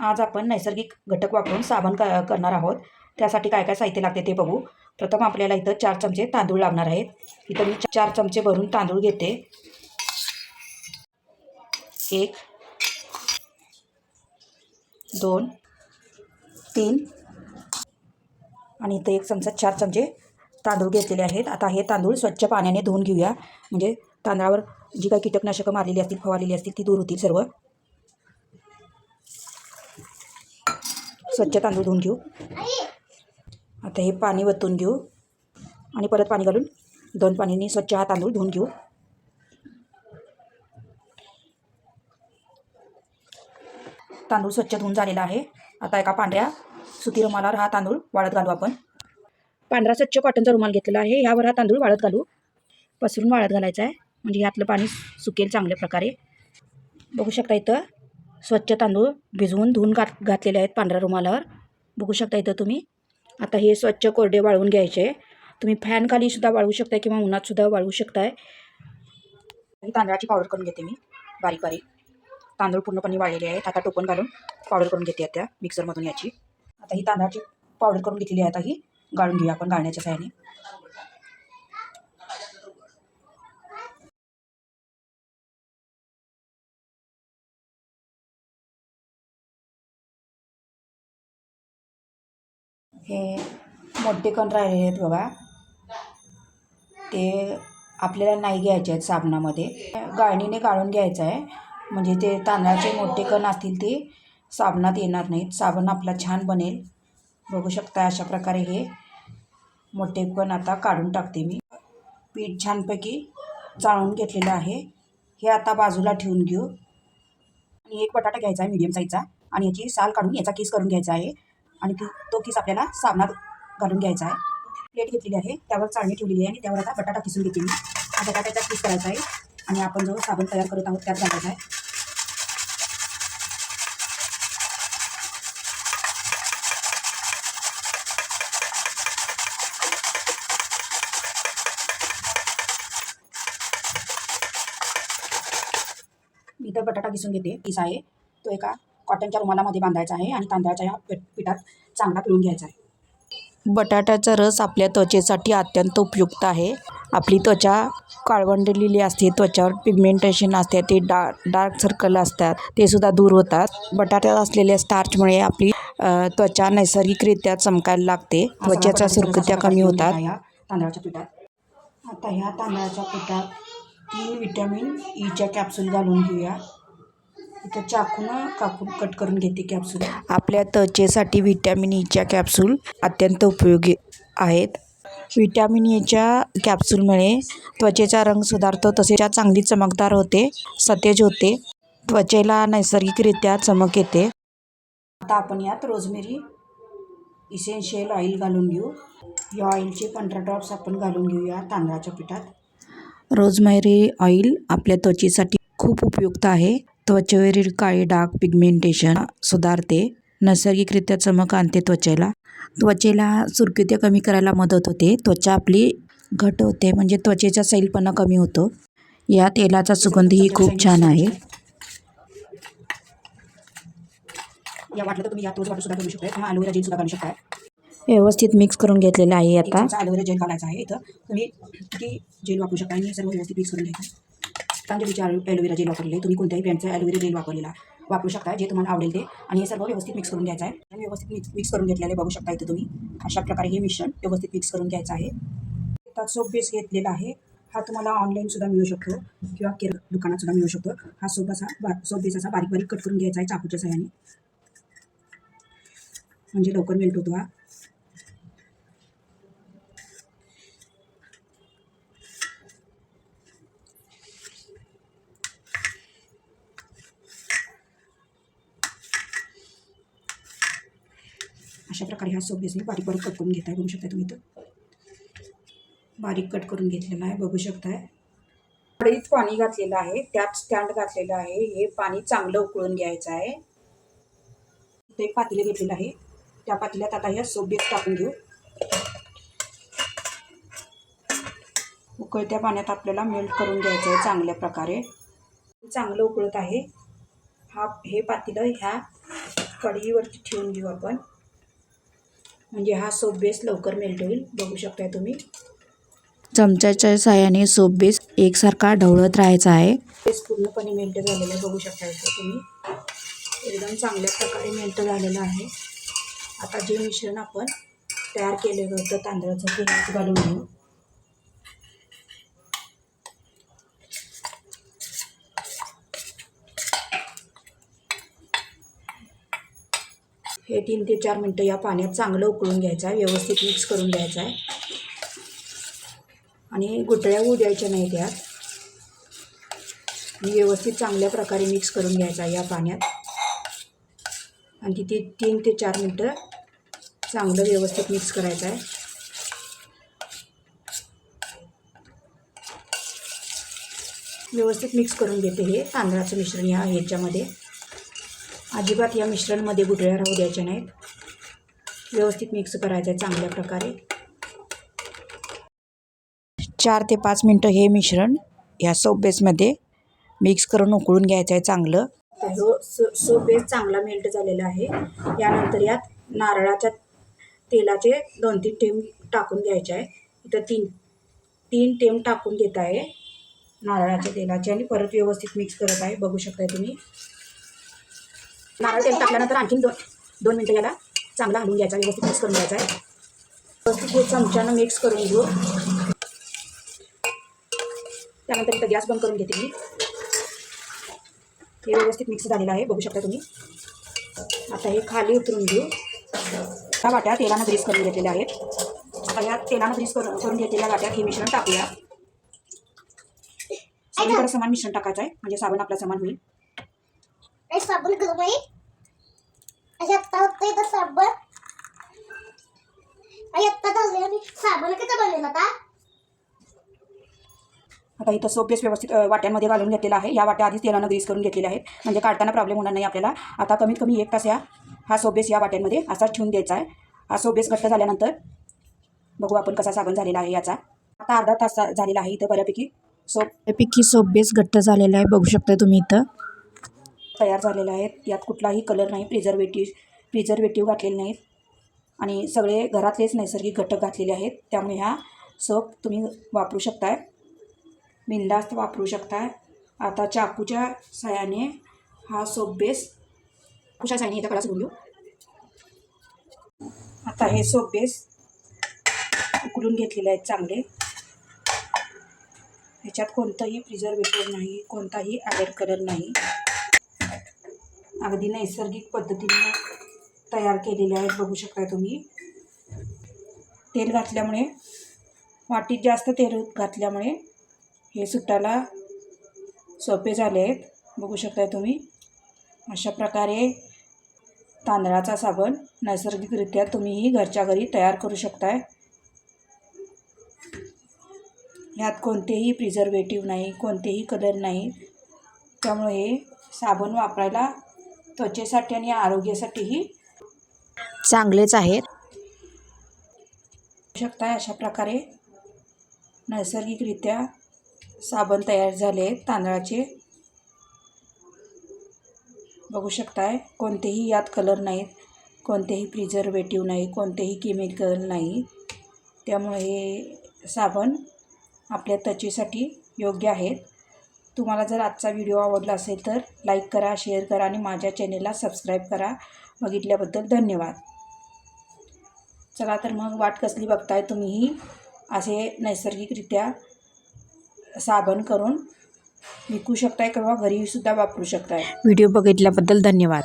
आज आपण नैसर्गिक घटक वापरून साबण क करणार आहोत. त्यासाठी काय काय साहित्य लागते ते बघू. प्रथम आपल्याला इथं चार चमचे तांदूळ लागणार आहेत. इथं मी चार चमचे भरून तांदूळ घेते. एक दोन तीन आणि इथं एक चमचा चार चमचे तांदूळ घेतलेले आहेत. आता हे तांदूळ स्वच्छ पाण्याने धुवून घेऊया. म्हणजे तांदळावर जी काही कीटकनाशकं मारलेली असतील फवारलेली असतील ती दूर होतील सर्व. स्वच्छ तांदूळ धुवून घेऊ. आता हे पाणी वतून घेऊ. आणि परत पाणी घालून दोन पाण्याने स्वच्छ हा तांदूळ धुवून घेऊ. तांदूळ स्वच्छ धुवून झालेला आहे. आता एका पांढऱ्या सुती रुमालावर हा तांदूळ वाळत घालू आपण. पांढरा स्वच्छ कॉटनचा रुमाल घेतलेला आहे. ह्यावर हा तांदूळ वाळत घालू. पसरून वाळत घालायचा आहे. म्हणजे यातलं पाणी सुकेल चांगल्या प्रकारे. बघू शकता इथं स्वच्छ तांदूळ भिजवून धुवून घात घातलेले आहेत पांढऱ्या रुमालावर. बघू शकता इथं तुम्ही. आता हे स्वच्छ कोरडे वाळवून घ्यायचे. तुम्ही फॅनखालीसुद्धा वाळवू शकताय किंवा उन्हातसुद्धा वाळवू शकताय. ही तांदळाची पावडर करून घेते मी बारीक बारीक. तांदूळ पूर्णपणे वाळलेले आहेत. आता टोपण घालून पावडर करून घेते त्या मिक्सरमधून याची. आता ही तांदळाची पावडर करून घेतलेली आहे आता ही. गाळून घेऊया आपण गाळण्याच्या सहाय्याने. हे मोठे कण राहिले आहेत बघा. ते आपल्याला नाही घ्यायचे आहेत साबणामध्ये. गाळणीने गाळून घ्यायचं आहे. म्हणजे ते तांदळाचे मोठे कण असतील ते साबणात येणार नाहीत. साबण आपला छान बनेल. बघू शकता अशा प्रकारे हे मोठे कण आता काढून टाकते मी. पीठ छानपैकी चाळून घेतलेलं आहे. हे आता बाजूला ठेवून घेऊ. आणि एक बटाटा घ्यायचा आहे मीडियम साईजचा आणि याची साल काढून याचा केस करून घ्यायचा आहे. आणि ती तो किस आपल्याला साबणात घालून घ्यायचा आहे. प्लेट घेतलेली आहे त्यावर चाळणी ठेवलेली आहे आणि त्यावर आता बटाटा किसून घेते मी. हा बटाट्याचा किस करायचा आहे आणि आपण जो साबण तयार करत आहोत त्यात घालायचा आहे. मी तर बटाटा किसून घेते. किस आहे? तो एका कॉटनच्या रुमालामध्ये बांधायचा आहे आणि तांदळाच्या या पीठ- पिठात चांगला पिळून घ्यायचा आहे. बटाट्याचा रस आपल्या त्वचेसाठी अत्यंत उपयुक्त आहे. आपली त्वचा काळवंडलेली असते त्वचावर पिगमेंटेशन असते ते डा डार्क सर्कल असतात ते सुद्धा दूर होतात. बटाट्यात असलेल्या स्टार्चमुळे आपली त्वचा नैसर्गिकरित्या चमकायला लागते. त्वचेच्या सुरकुत्या कमी होतात. तांदळाच्या पिठात. आता ह्या तांदळाच्या पिठात तीन विटॅमिन ईच्या कॅप्सूल घालून घेऊया. इथं चाकून कापून कट करून घेते कॅप्सूल आपल्या त्वचेसाठी विटॅमिन ईच्या कॅप्सूल अत्यंत उपयोगी आहेत. विटॅमिन ईच्या कॅप्सूलमुळे त्वचेचा रंग सुधारतो तसेच चांगली चमकदार होते सतेज होते त्वचेला नैसर्गिकरित्या चमक येते. आता आपण यात रोजमेरी इसेन्शियल ऑइल घालून घेऊ. या ऑइलचे पंधरा ड्रॉप्स आपण घालून घेऊया तांदळाच्या पिठात. रोजमेरी ऑइल आपल्या त्वचेसाठी खूप उपयुक्त आहे. त्वचेवरील काळे डाग पिगमेंटेशन सुधारते. नैसर्गिकरित्या चमक आणते त्वचेला. त्वचेला सुरकुत्या कमी करायला मदत होते. त्वचा आपली घट होते म्हणजे त्वचेचा सैलपणा कमी होतो. या तेलाचा सुगंधही खूप छान आहे. या वाटलं तर तुम्ही यात रोज वाटू सुद्धा करू शकता किंवा ॲलोवेरा जेल सुद्धा घालू शकता व्यवस्थित मिक्स करून घेतलेलं आहे आता. ॲलोवेरा जेल घालायचा आहे. इथं तुम्ही किती जेल वापरू शकता आणि सर्व व्यवस्थित मिक्स करून घ्यायचं पतंजलीचे ॲलोवेरा जेल वापरले तुम्ही कोणत्याही ब्रँडचा ॲलोवेरा जेल वापरलेला वापरू शकता जे तुम्हाला आवडेल ते. आणि हे सर्व व्यवस्थित मिक्स करून घ्यायचं आहे. आणि व्यवस्थित मिक्स मिक्स करून घेतलेले बघू शकता इथे तुम्ही. अशा प्रकारे हे मिश्रण व्यवस्थित मिक्स करून घ्यायचं आहे. त्यात सोप बेस घेतलेला आहे. हा तुम्हाला ऑनलाईनसुद्धा मिळू शकतो. किंवा केर दुकानातसुद्धा मिळू शकतो. हा सोप असा बा सोप बेस असा बारीक बारीक कट करून घ्यायचा आहे चाकूच्या सहाय्याने म्हणजे लवकर मेल्ट होतो हा. अशा प्रकारे हा सोप बेसने बारीक बारीक कट करून घेताय बघू शकताय तुम्ही इथं. बारीक कट करून घेतलेला आहे बघू शकताय. कढईत पाणी घातलेलं आहे त्यात स्टँड घातलेलं आहे. हे पाणी चांगलं उकळून घ्यायचं आहे. ते एक पातेलं घेतलेलं आहे. त्या पातेल्यात आता ह्या सोप टाकून घेऊ. उकळत्या पाण्यात आपल्याला मेल्ट करून घ्यायचं आहे चांगल्या प्रकारे. चांगलं उकळत आहे. हा हे पातेलं ह्या कढईवरती ठेवून घेऊ आपण. म्हणजे हा सोप बेस लवकर मेल्ट होईल. बघू शकताय तुम्ही. चमच्याच्या साहाय्याने सोप बेस एकसारखा ढवळत राहायचा आहे. बेस पूर्णपणे मेल्ट झालेलं आहे बघू शकता तुम्ही. एकदम चांगल्या प्रकारे मेल्ट झालेलं आहे. आता जे मिश्रण आपण तयार केलेलं होतं तांदळाचं घालून घेऊ. हे तीन ते चार मिनटं या पाण्यात चांगलं उकळून घ्यायचं आहे. व्यवस्थित मिक्स करून घ्यायचं आहे. आणि गुटळ्या होऊ द्यायच्या नाही त्यात व्यवस्थित चांगल्या प्रकारे मिक्स करून घ्यायचा आहे या पाण्यात. आणि तिथे तीन ते चार मिनटं चांगलं व्यवस्थित मिक्स करायचं आहे. व्यवस्थित मिक्स करून घेते हे तांदळाचं मिश्रण या ह्याच्यामध्ये. अजिबात या मिश्रणमध्ये गुठळ्या राहू द्यायच्या नाहीत. व्यवस्थित मिक्स करायचं आहे चांगल्या प्रकारे. चार ते पाच मिनटं हे मिश्रण या सोप बेसमध्ये मिक्स करून उकळून घ्यायचं आहे चांगलं. तर हो सो सो बेस चांगला मेल्ट झालेला आहे. यानंतर यात नारळाच्या तेलाचे दोन तीन टेम टाकून घ्यायचे आहे इथं तीन तीन टेम टाकून घेत आहे नारळाच्या तेलाचे आणि परत व्यवस्थित मिक्स करत आहे. बघू शकताय तुम्ही. नारळ तेल टाकल्यानंतर आणखीन दोन दोन मिनटं याला चांगला हलवून घ्यायचा व्यवस्थित मिक्स करून घ्यायचा आहे. व्यवस्थित हे चमच्यानं मिक्स करून घेऊ. त्यानंतर इथं गॅस बंद करून घेते मी. हे व्यवस्थित मिक्स झालेलं आहे बघू शकता तुम्ही. आता हे खाली उतरून घेऊ. ह्या वाट्या तेलानं ग्रीस करून घेतलेल्या आहेत. आता ह्या तेलानं ग्रीस करून करून घेतलेल्या वाट्यात हे मिश्रण टाकूया. सगळीकडे समान मिश्रण टाकायचं आहे म्हणजे साबण आपला समान होईल. Ay, sabon ka lumay? Ay, आता होतंय तर साबण. ay आता झाले आणि साबण किती बनवलं आता? आता इथं सोप बेस व्यवस्थित वाट्यांमध्ये घालून घेतलेला आहे. या वाट्या आधीच तेलानं ग्रीस करून घेतलेल्या आहेत. म्हणजे काढताना प्रॉब्लेम होणार नाही आपल्याला. आता कमीत कमी एक तास या हा सोप बेस या वाट्यांमध्ये असाच ठेवून द्यायचा आहे. हा सोप बेस घट्ट झाल्यानंतर बघू आपण कसा साबण झालेला आहे याचा. आता अर्धा तास झालेला आहे इथं बऱ्यापैकी. सोप त्यापैकी सोप बेस घट्ट झालेला आहे. बघू शकता तुम्ही इथं. तयार झालेला आहेत. यात कुठलाही कलर नाही प्रिझर्वेटिव्ह प्रिझर्वेटिव्ह घातलेले नाहीत. आणि सगळे घरातलेच नैसर्गिक घटक घातलेले आहेत. त्यामुळे ह्या सोप तुम्ही वापरू शकताय. बिंदास्त वापरू शकताय. आता चाकूच्या सहाय्याने हा सोप बेस कुशा साह्याने इथं कडा घेऊ. आता हे सोप बेस उकडून घेतलेले आहेत चांगले. ह्याच्यात कोणतंही प्रिझर्वेटिव्ह नाही कोणताही ॲडेड कलर नाही. अगदी नैसर्गिक पद्धतीने तयार केलेले आहेत बघू शकता तुम्ही. तेल घातल्यामुळे वाटीत जास्त तेल घातल्यामुळे हे सुटायला सोपे झाले आहेत. बघू शकताय तुम्ही. अशा प्रकारे तांदळाचा साबण नैसर्गिकरित्या तुम्हीही घरच्या घरी तयार करू शकताय. ह्यात कोणतेही प्रिझर्वेटिव्ह नाही कोणतेही कलर नाही. त्यामुळे हे साबण वापरायला त्वचेसाठी आणि आरोग्यासाठीही चांगलेच आहेत. शकता अशा प्रकारे. नैसर्गिकरित्या साबण तयार झाले आहेत तांदळाचे. बघू शकताय कोणतेही यात कलर नाहीत कोणतेही प्रिझर्वेटिव्ह नाही कोणतेही केमिकल नाही. त्यामुळे हे साबण आपल्या त्वचेसाठी योग्य आहेत. तुम्हाला जर आजचा व्हिडिओ आवडला असेल तर लाईक करा शेअर करा आणि माझ्या चॅनेलला सबस्क्राईब करा. बघितल्याबद्दल धन्यवाद. चला तर मग वाट कसली बघताय तुम्हीही. असे नैसर्गिकरित्या साबण करून विकू शकताय किंवा घरीसुद्धा वापरू शकताय. व्हिडिओ बघितल्याबद्दल धन्यवाद.